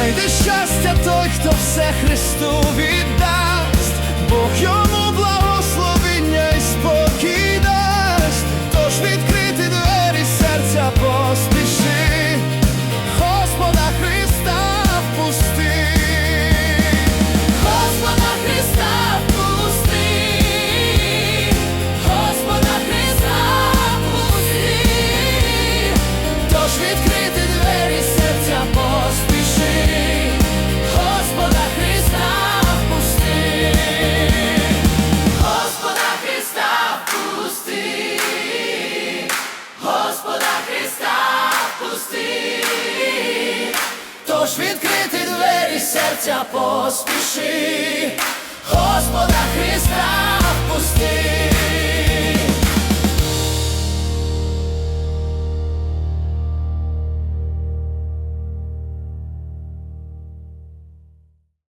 Знайде щастя той, хто все Христу віддасть, Бог йому благословення і спокій дасть, тож відкрити двері серця поспіши, Господа Христа впусти. Господа Христа пусти, Господа Христа пусти, Тож відкрити Тож відкрити двері серця поспіши,